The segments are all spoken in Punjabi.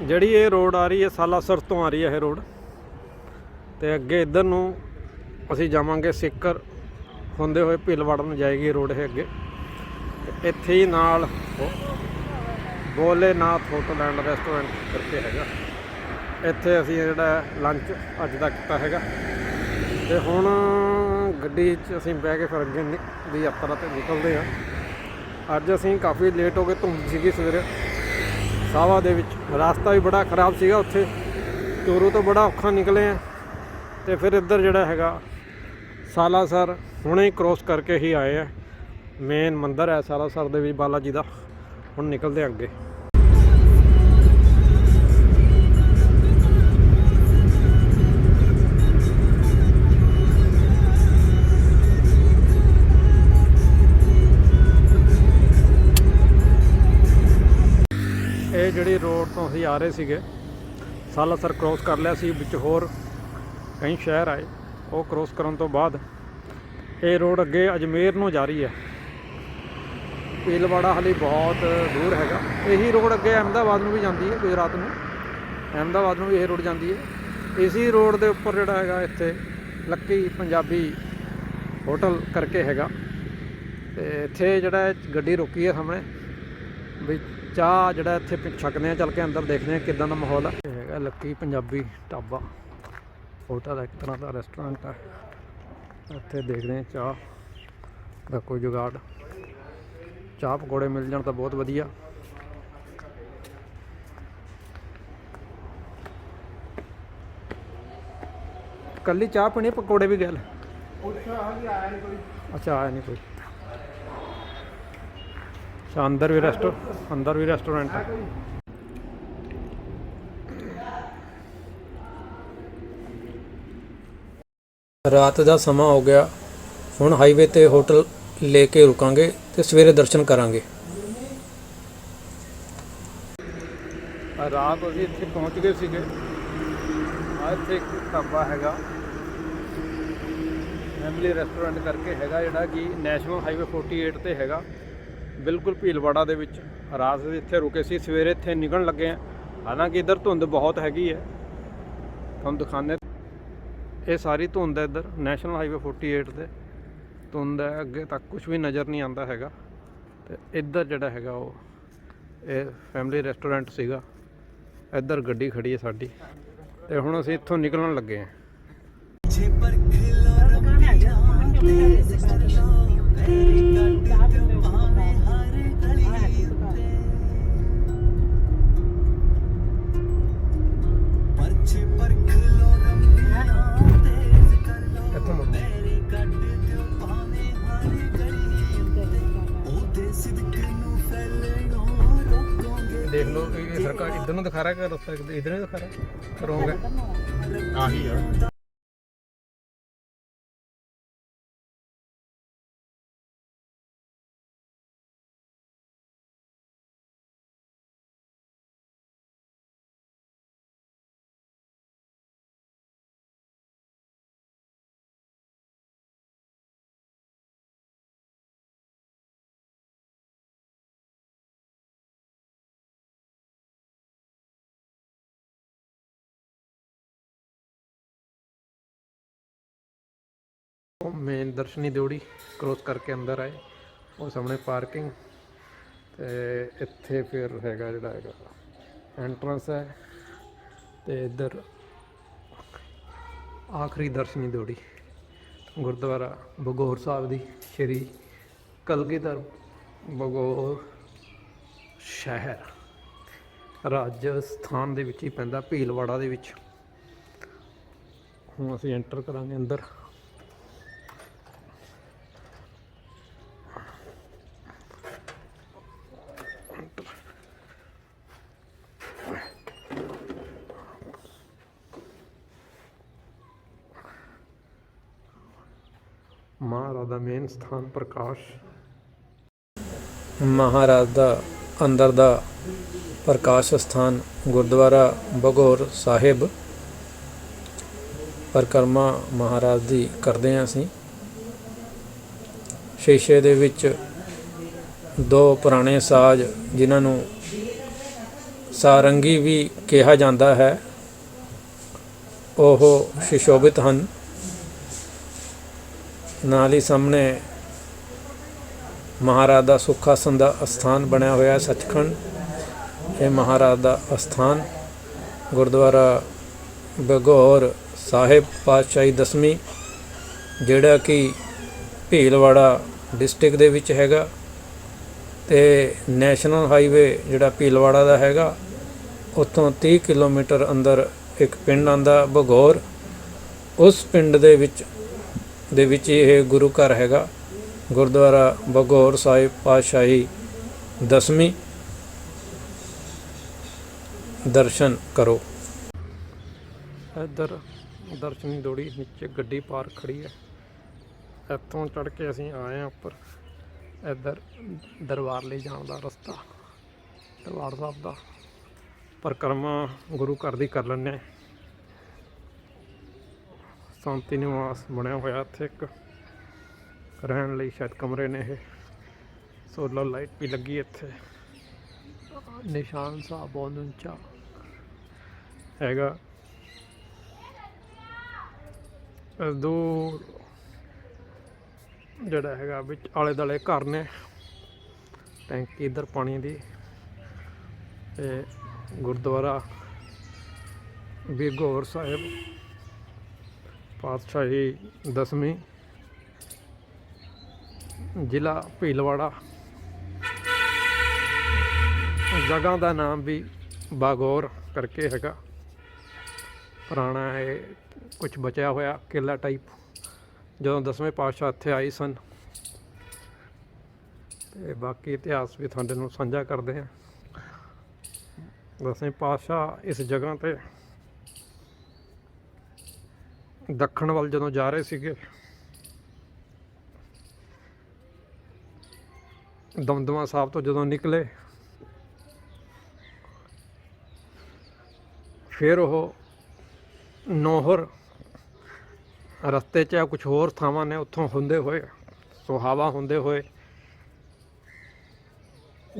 ਜਿਹੜੀ ਇਹ ਰੋਡ ਆ ਰਹੀ ਹੈ ਸਾਲਾਸਰ ਤੋਂ ਆ ਰਹੀ ਹੈ ਇਹ ਰੋਡ। ਤੇ ਅੱਗੇ ਇੱਧਰ ਨੂੰ ਅਸੀਂ ਜਾਵਾਂਗੇ ਸਿੱਕਰ। ਹੁੰਦੇ ਹੋਏ ਭੀਲਵਾੜਾ ਨੂੰ ਜਾਏਗੀ ਰੋਡ ਇਹ ਅੱਗੇ। ਇੱਥੇ ਹੀ ਨਾਲ ਬੋਲੇਨਾਥ ਹੋਟਲ ਐਂਡ ਰੈਸਟੋਰੈਂਟ ਕਰਕੇ ਹੈਗਾ। ਇੱਥੇ ਅਸੀਂ ਜਿਹੜਾ ਲੰਚ ਅੱਜ ਦਾ ਕੀਤਾ ਹੈਗਾ। ਤੇ ਹੁਣ ਗੱਡੀ 'ਚ ਅਸੀਂ ਬਹਿ ਕੇ ਫਿਰ ਅੱਗੇ ਦੀ ਯਾਤਰਾ ਤੇ ਨਿਕਲਦੇ ਹਾਂ। ਅੱਜ ਅਸੀਂ ਕਾਫੀ ਲੇਟ ਹੋ ਗਏ, ਧੁੰਦ ਸੀਗੀ ਸਵੇਰੇ। ਸਾਵਾ ਦੇ ਵਿੱਚ। ਰਸਤਾ ਵੀ ਬੜਾ ਖਰਾਬ ਸੀਗਾ ਉੱਥੇ। ਚੋਰੂ ਤੋਂ ਬੜਾ ਔਖਾ ਨਿਕਲੇ ਆ। ਤੇ ਫਿਰ ਇੱਧਰ ਜਿਹੜਾ ਹੈਗਾ, ਸਾਲਾਸਰ ਹੁਣੇ ਹੀ ਕ੍ਰੋਸ ਕਰਕੇ ਹੀ ਆਏ ਆ। ਮੇਨ ਮੰਦਿਰ ਹੈ ਸਾਲਾਸਰ ਦੇ ਵਿੱਚ ਬਾਲਾ ਜੀ ਦਾ। ਹੁਣ ਨਿਕਲਦੇ ਆ ਅੱਗੇ। ਇਹ ਜਿਹੜੀ ਰੋਡ ਤੋਂ ਅਸੀਂ ਆ ਰਹੇ ਸੀਗੇ, ਸਾਲਾਸਰ ਕ੍ਰੋਸ ਕਰ ਲਿਆ ਸੀ, ਵਿੱਚ ਹੋਰ ਕਈ ਸ਼ਹਿਰ ਆਏ, ਉਹ ਕ੍ਰੋਸ ਕਰਨ ਤੋਂ ਬਾਅਦ ਇਹ ਰੋਡ ਅੱਗੇ ਅਜਮੇਰ ਨੂੰ ਜਾ ਰਹੀ ਹੈ। ਪੀਲਵਾੜਾ ਹਲੀ ਬਹੁਤ ਦੂਰ ਹੈਗਾ। ਇਹੀ ਰੋਡ ਅੱਗੇ ਅਹਿਮਦਾਬਾਦ ਨੂੰ ਵੀ ਜਾਂਦੀ ਹੈ, ਗੁਜਰਾਤ ਨੂੰ। ਅਹਿਮਦਾਬਾਦ ਨੂੰ ਵੀ ਇਹ ਰੋਡ ਜਾਂਦੀ ਹੈ। ਇਸੀ ਰੋਡ ਦੇ ਉੱਪਰ ਜਿਹੜਾ ਹੈਗਾ, ਇੱਥੇ ਲੱਕੀ ਪੰਜਾਬੀ ਹੋਟਲ ਕਰਕੇ ਹੈਗਾ। ਤੇ ਇੱਥੇ ਜਿਹੜਾ ਗੱਡੀ ਰੁਕੀ ਹੈ ਸਾਹਮਣੇ, ਵੀ ਚਾਹ ਜਿਹੜਾ ਇੱਥੇ ਛਕਦੇ ਆ ਚੱਲ ਕੇ ਅੰਦਰ ਦੇਖਦੇ ਆ ਕਿਦਾਂ ਦਾ ਮਾਹੌਲ ਆ। ਇਹ ਹੈਗਾ ਲੱਕੀ ਪੰਜਾਬੀ ਢਾਬਾ। ਹੋਟਲ ਹੈ ਇੱਕ ਤਰ੍ਹਾਂ ਦਾ ਰੈਸਟੋਰੈਂਟ ਹੈ। ਇੱਥੇ ਦੇਖਦੇ ਆ ਚਾਹ ਦਾ ਕੋਈ ਜੁਗਾੜ। ਚਾਹ ਪਕੌੜੇ ਮਿਲ ਜਾਣ ਤਾਂ ਬਹੁਤ ਵਧੀਆ। ਕੱਲੀ ਚਾਹ ਪੀਣੀ ਪਕੌੜੇ ਵੀ ਗੱਲ? ਅੱਛਾ ਆਇਆ ਨਹੀਂ ਕੋਈ। ਅੱਛਾ ਅੰਦਰ ਵੀ ਰੈਸਟੋ ਅੰਦਰ ਵੀ ਰੈਸਟੋਰੈਂਟ ਹੈ ਰਾਤ ਦਾ ਸਮਾਂ ਹੋ ਗਿਆ। ਹੁਣ ਹਾਈਵੇ ਤੇ ਹੋਟਲ ਲੈ ਕੇ ਰੁਕਾਂਗੇ ਤੇ ਸਵੇਰੇ ਦਰਸ਼ਨ ਕਰਾਂਗੇ। ਰਾਤ ਅਸੀਂ ਇੱਥੇ ਪਹੁੰਚ ਗਏ ਸੀਗੇ। ਆ ਇੱਥੇ ਇੱਕ ਢਾਬਾ ਹੈਗਾ। ਫੈਮਿਲੀ ਰੈਸਟੋਰੈਂਟ ਕਰਕੇ ਹੈਗਾ ਜਿਹੜਾ ਕਿ ਨੈਸ਼ਨਲ ਹਾਈਵੇ 48 ਤੇ ਹੈਗਾ। ਬਿਲਕੁਲ ਭੀਲਵਾੜਾ ਦੇ ਵਿੱਚ ਰਾਤ ਦੇ ਇੱਥੇ ਰੁਕੇ ਸੀ, ਸਵੇਰੇ ਇੱਥੇ ਨਿਕਲਣ ਲੱਗੇ ਆ। ਹਾਲਾਂਕਿ ਇੱਧਰ ਧੁੰਦ ਬਹੁਤ ਹੈਗੀ ਹੈ। ਤੁਹਾਨੂੰ ਦਿਖਾਉਂਦੇ ਇਹ ਸਾਰੀ ਧੁੰਦ ਹੈ ਇੱਧਰ ਨੈਸ਼ਨਲ ਹਾਈਵੇ 48 ਤੇ ਧੁੰਦ ਹੈ, ਅੱਗੇ ਤੱਕ ਕੁਝ ਵੀ ਨਜ਼ਰ ਨਹੀਂ ਆਉਂਦਾ ਹੈਗਾ। ਤੇ ਇੱਧਰ ਜਿਹੜਾ ਹੈਗਾ ਉਹ, ਇਹ ਫੈਮਿਲੀ ਰੈਸਟੋਰੈਂਟ ਸੀਗਾ। ਇੱਧਰ ਗੱਡੀ ਖੜੀ ਹੈ ਸਾਡੀ। ਤੇ ਹੁਣ ਅਸੀਂ ਇੱਥੋਂ ਨਿਕਲਣ ਲੱਗੇ ਹਾਂ। ਸਰਕਾਰ ਇੱਧਰ ਨੂੰ ਦਿਖਾ ਰਿਹਾ ਕਿ ਰਸਤਾ ਇੱਧਰ ਨੂੰ ਦਿਖਾ ਰਿਹਾ? ਰੋਂਗ ਉਹ ਮੇਨ ਦਰਸ਼ਨੀ ਦਿਉੜੀ ਕ੍ਰੋਸ ਕਰਕੇ ਅੰਦਰ ਆਏ। ਉਹ ਸਾਹਮਣੇ ਪਾਰਕਿੰਗ ਤੇ ਇੱਥੇ ਫਿਰ ਹੈਗਾ ਜਿਹੜਾ ਹੈਗਾ ਐਂਟਰੈਂਸ ਹੈ ਤੇ ਇੱਧਰ ਆਖਰੀ ਦਰਸ਼ਨੀ ਦਿਉੜੀ ਗੁਰਦੁਆਰਾ ਬਗੌਰ ਸਾਹਿਬ ਦੀ, ਸ਼੍ਰੀ ਕਲਗੀਧਰ ਬਗੌਰ ਸ਼ਹਿਰ। ਰਾਜਸਥਾਨ ਦੇ ਵਿੱਚ ਹੀ ਪੈਂਦਾ, ਭੀਲਵਾੜਾ ਦੇ ਵਿੱਚ। ਹੁਣ ਅਸੀਂ ਐਂਟਰ ਕਰਾਂਗੇ ਅੰਦਰ। ਮਹਾਰਾਜ ਦਾ ਮੇਨ ਸਥਾਨ ਪ੍ਰਕਾਸ਼। ਮਹਾਰਾਜ ਦਾ ਅੰਦਰ ਦਾ ਪ੍ਰਕਾਸ਼ ਸਥਾਨ ਗੁਰਦੁਆਰਾ ਬਗੌਰ ਸਾਹਿਬ। ਪਰਿਕਰਮਾ ਮਹਾਰਾਜ ਦੀ ਕਰਦੇ ਹਾਂ ਅਸੀਂ। ਸ਼ੀਸ਼ੇ ਦੇ ਵਿੱਚ ਦੋ ਪੁਰਾਣੇ ਸਾਜ਼ ਜਿਨ੍ਹਾਂ ਨੂੰ ਸਾਰੰਗੀ ਵੀ ਕਿਹਾ ਜਾਂਦਾ ਹੈ। ਉਹ ਸ਼ਿਸ਼ੋਭਿਤ ਹਨ। ਨਾਲ ਹੀ ਸਾਹਮਣੇ ਮਹਾਰਾਜ ਦਾ ਸੁਖਾਸਨ ਦਾ ਅਸਥਾਨ ਬਣਿਆ ਹੋਇਆ ਹੈ ਸੱਚਖੰਡ। ਇਹ ਮਹਾਰਾਜ ਦਾ ਅਸਥਾਨ ਗੁਰਦੁਆਰਾ ਬਗੌਰ ਸਾਹਿਬ ਪਾਤਸ਼ਾਹੀ ਦਸਵੀਂ, ਜਿਹੜਾ ਕਿ ਭੀਲਵਾੜਾ ਡਿਸਟ੍ਰਿਕਟ ਦੇ ਵਿੱਚ ਹੈਗਾ ਤੇ ਨੈਸ਼ਨਲ ਹਾਈਵੇ ਜਿਹੜਾ ਭੀਲਵਾੜਾ ਦਾ ਹੈਗਾ, ਉੱਥੋਂ 30 ਕਿਲੋਮੀਟਰ ਅੰਦਰ ਇੱਕ ਪਿੰਡ ਆਂਦਾ ਬਗੌਰ। ਉਸ ਪਿੰਡ ਦੇ ਵਿੱਚ ਦੇ ਵਿੱਚ ਇਹ ਗੁਰੂ ਘਰ ਹੈਗਾ। ਗੁਰਦੁਆਰਾ ਬਗੌਰ ਸਾਹਿਬ ਪਾਤਸ਼ਾਹੀ ਦਸਵੀਂ। ਦਰਸ਼ਨ ਕਰੋ। ਇੱਧਰ ਦਰਸ਼ਨੀ ਦੋੜੀ ਨੀਚੇ ਗੱਡੀ ਪਾਰਕ ਖੜੀ ਹੈ। ਇੱਥੋਂ ਚੜ ਕੇ ਅਸੀਂ ਆਏ ਆ ਉੱਪਰ। ਇੱਧਰ ਦਰਬਾਰ ਲਈ ਜਾਣ ਦਾ ਰਸਤਾ। ਦਰਬਾਰ ਸਾਹਿਬ ਦਾ ਪਰਿਕਰਮਾ ਗੁਰੂ ਘਰ ਦੀ ਕਰ ਲੈਂਦੇ ਹਾਂ। ਸ਼ਾਂਤੀ ਨਿਵਾਸ ਬਣਿਆ ਹੋਇਆ ਇੱਥੇ ਇੱਕ। ਰਹਿਣ ਲਈ ਸ਼ਾਇਦ ਕਮਰੇ ਨੇ ਇਹ। ਸੋਲਰ ਲਾਈਟ ਵੀ ਲੱਗੀ ਇੱਥੇ। ਨਿਸ਼ਾਨ ਸਾਹਿਬ ਬਹੁਤ ਉੱਚਾ। ਹੈਗਾ। ਦੂਰ ਜਿਹੜਾ ਹੈਗਾ ਵਿੱਚ ਆਲੇ ਦਾਲੇ ਘਰ ਨੇ। ਟੈਂਕੀ ਇਧਰ ਪਾਣੀ ਦੀ। ਤੇ ਗੁਰਦੁਆਰਾ। ਬੀਗੌਰ ਸਾਹਿਬ। ਪਾਤਸ਼ਾਹੀ ਦਸਵੀਂ, ਜ਼ਿਲ੍ਹਾ ਭੀਲਵਾੜਾ। ਜਗ੍ਹਾ ਦਾ ਨਾਮ ਵੀ ਬਾਗੌਰ ਕਰਕੇ ਹੈਗਾ। ਪੁਰਾਣਾ ਹੈ ਕੁਝ ਬਚਿਆ ਹੋਇਆ ਕਿਲਾ ਟਾਈਪ ਜਦੋਂ ਦਸਵੇਂ ਪਾਤਸ਼ਾਹ ਇੱਥੇ ਆਏ ਸਨ। ਤੇ ਬਾਕੀ ਇਤਿਹਾਸ ਵੀ ਤੁਹਾਡੇ ਨੂੰ ਸਾਂਝਾ ਕਰਦੇ ਹਾਂ। ਦਸਵੇਂ ਪਾਤਸ਼ਾਹ ਇਸ ਜਗ੍ਹਾ ਤੇ ਦੱਖਣ ਵੱਲ ਜਦੋਂ ਜਾ ਰਹੇ ਸੀਗੇ, ਦਮਦਮਾ ਸਾਹਿਬ ਤੋਂ ਜਦੋਂ ਨਿਕਲੇ, ਫਿਰ ਉਹ ਨੋਹਰ ਰਸਤੇ 'ਚ ਕੁਝ ਹੋਰ ਥਾਵਾਂ ਨੇ ਉੱਥੋਂ ਹੁੰਦੇ ਹੋਏ, ਸੁਹਾਵਾ ਹੁੰਦੇ ਹੋਏ,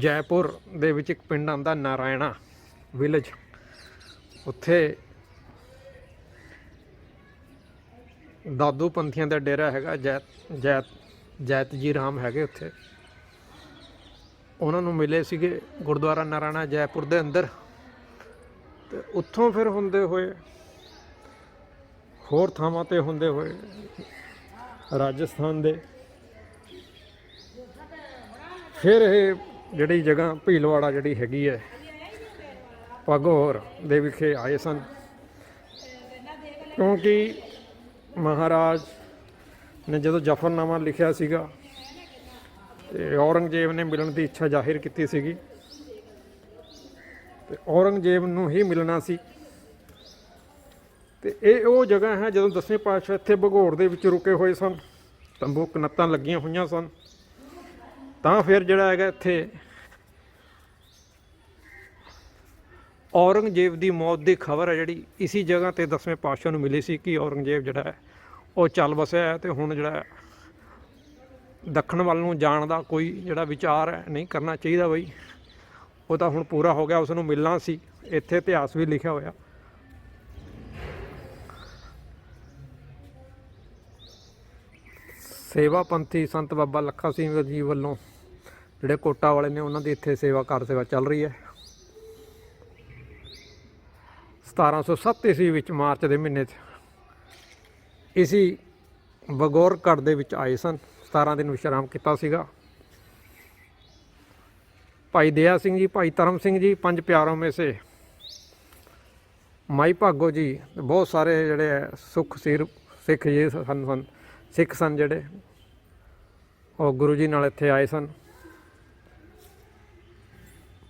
ਜੈਪੁਰ ਦੇ ਵਿੱਚ ਇੱਕ ਪਿੰਡ ਆਂਦਾ ਨਾਰਾਇਣਾ ਵਿਲੇਜ ਉੱਥੇ ਦਾਦੂ ਪੰਥੀਆਂ ਦਾ ਡੇਰਾ ਹੈਗਾ, ਜੈਤ ਜੈਤ ਜੈਤ ਜੀ ਰਾਮ ਹੈਗੇ ਉੱਥੇ। ਉਹਨਾਂ ਨੂੰ ਮਿਲੇ ਸੀਗੇ ਗੁਰਦੁਆਰਾ ਨਾਰਾਇਣਾ ਜੈਪੁਰ ਦੇ ਅੰਦਰ। ਤੇ ਉੱਥੋਂ ਫਿਰ ਹੁੰਦੇ ਹੋਏ, ਹੋਰ ਥਾਵਾਂ ਤੇ ਹੁੰਦੇ ਹੋਏ, ਰਾਜਸਥਾਨ ਦੇ, ਫਿਰ ਇਹ ਜਿਹੜੀ ਜਗ੍ਹਾ ਭੀਲਵਾੜਾ ਜਿਹੜੀ ਹੈਗੀ ਹੈ ਪਗੌਰ ਦੇ ਵਿਖੇ ਆਏ ਸਨ। ਕਿਉਂਕਿ ਮਹਾਰਾਜ ਨੇ ਜਦੋਂ ਜਫਰਨਾਮਾ ਲਿਖਿਆ ਸੀਗਾ ਤੇ ਔਰੰਗਜ਼ੇਬ ਨੇ ਮਿਲਣ ਦੀ ਇੱਛਾ ਜ਼ਾਹਿਰ ਕੀਤੀ ਸੀਗੀ, ਤੇ ਔਰੰਗਜ਼ੇਬ ਨੂੰ ਹੀ ਮਿਲਣਾ ਸੀ। ਤੇ ਇਹ ਉਹ ਜਗ੍ਹਾ ਹੈ ਜਦੋਂ ਦਸਵੇਂ ਪਾਤਸ਼ਾਹ ਇੱਥੇ ਭਗੌਰ ਦੇ ਵਿੱਚ ਰੁਕੇ ਹੋਏ ਸਨ, ਤੰਬੂ ਕਨੱਤਾਂ ਲੱਗੀਆਂ ਹੋਈਆਂ ਸਨ, ਤਾਂ ਫਿਰ ਜਿਹੜਾ ਹੈਗਾ ਇੱਥੇ ਔਰੰਗਜ਼ੇਬ ਦੀ ਮੌਤ ਦੀ ਖਬਰ ਹੈ ਜਿਹੜੀ ਇਸੀ ਜਗ੍ਹਾ ਤੇ ਦਸਵੇਂ ਪਾਤਸ਼ਾਹ ਨੂੰ ਮਿਲੀ ਸੀ ਕਿ ਔਰੰਗਜ਼ੇਬ ਜਿਹੜਾ ਹੈ, ਉਹ ਚੱਲ ਵਸਿਆ ਹੈ ਤੇ ਹੁਣ ਜਿਹੜਾ ਦੱਖਣ ਵੱਲ ਨੂੰ ਜਾਣ ਦਾ ਕੋਈ ਜਿਹੜਾ ਵਿਚਾਰ ਹੈ, ਨਹੀਂ ਕਰਨਾ ਚਾਹੀਦਾ ਬਈ। ਉਹ ਤਾਂ ਹੁਣ ਪੂਰਾ ਹੋ ਗਿਆ, ਉਸ ਨੂੰ ਮਿਲਣਾ ਸੀ। ਇੱਥੇ ਇਤਿਹਾਸ ਵੀ ਲਿਖਿਆ ਹੋਇਆ। ਸੇਵਾ ਪੰਥੀ ਸੰਤ ਬਾਬਾ ਲੱਖਾ ਸਿੰਘ ਜੀ ਵੱਲੋਂ ਜਿਹੜੇ ਕੋਟਾ ਵਾਲੇ ਨੇ, ਉਹਨਾਂ ਦੀ ਇੱਥੇ ਸੇਵਾ ਕਾਰ ਸੇਵਾ ਚੱਲ ਰਹੀ ਹੈ। 1707 ਈਸਵੀ ਵਿੱਚ ਮਾਰਚ ਦੇ ਮਹੀਨੇ 'ਚ ਇਸੀ ਬਗੌਰਗੜ੍ਹ ਦੇ ਵਿੱਚ ਆਏ ਸਨ। 17 ਦਿਨ ਵਿਸ਼ਰਾਮ ਕੀਤਾ ਸੀਗਾ। ਭਾਈ ਦਇਆ ਸਿੰਘ ਜੀ, ਭਾਈ ਧਰਮ ਸਿੰਘ ਜੀ, ਪੰਜ ਪਿਆਰੋਂ ਮੇ ਸੇ ਮਾਈ ਭਾਗੋ ਜੀ, ਬਹੁਤ ਸਾਰੇ ਜਿਹੜੇ ਹੈ, ਸੁਖ ਸਿਰ, ਸਿੱਖ ਜੀ ਸਨ ਸਨ, ਸਿੱਖ ਸਨ ਜਿਹੜੇ, ਉਹ ਗੁਰੂ ਜੀ ਨਾਲ ਇੱਥੇ ਆਏ ਸਨ।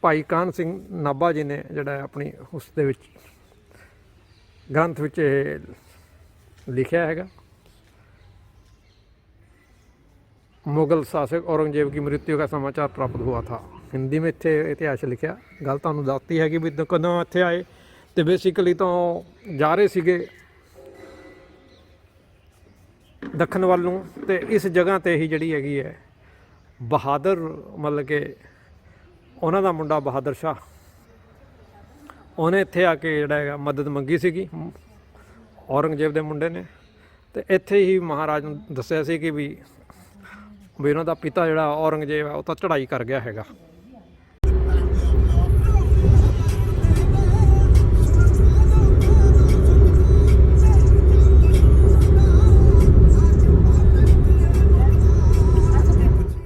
ਭਾਈ ਕਾਨ ਸਿੰਘ ਨਾਭਾ ਜੀ ਨੇ ਜਿਹੜਾ ਆਪਣੀ ਉਸ ਦੇ ਵਿੱਚ ਗ੍ਰੰਥ ਵਿੱਚ ਇਹ ਲਿਖਿਆ ਹੈਗਾ मुगल शासक औरंगजेब की मृत्यु का समाचार प्राप्त हुआ था ਹਿੰਦੀ ਵਿੱਚ ਇੱਥੇ ਇਤਿਹਾਸ ਲਿਖਿਆ ਗੱਲ ਤੁਹਾਨੂੰ ਦੱਸਤੀ ਹੈ ਕਿ ਵੀ ਕਦੋਂ ਇੱਥੇ ਆਏ ਤੇ ਬੇਸਿਕਲੀ ਤਾਂ ਉਹ ਜਾ ਰਹੇ ਸੀਗੇ ਦੱਖਣ ਵੱਲ ਨੂੰ ਤੇ ਇਸ ਜਗ੍ਹਾ ਤੇ ਹੀ ਜਿਹੜੀ ਹੈਗੀ ਹੈ ਬਹਾਦਰ ਮਤਲਬ ਕਿ ਉਹਨਾਂ ਦਾ ਮੁੰਡਾ ਬਹਾਦਰ ਸ਼ਾਹ ਉਹਨੇ ਇੱਥੇ ਆ ਕੇ ਜਿਹੜਾ ਹੈਗਾ ਮਦਦ ਮੰਗੀ ਸੀਗੀ। ਔਰੰਗਜ਼ੇਬ ਦੇ ਮੁੰਡੇ ਨੇ। ਤੇ ਇੱਥੇ ਹੀ ਮਹਾਰਾਜ ਨੂੰ ਦੱਸਿਆ ਸੀ ਕਿ ਵੀ ਵੀ ਉਹਨਾਂ ਦਾ ਪਿਤਾ ਜਿਹੜਾ ਔਰੰਗਜ਼ੇਬ ਹੈ ਉਹ ਤਾਂ ਚੜ੍ਹਾਈ ਕਰ ਗਿਆ ਹੈਗਾ।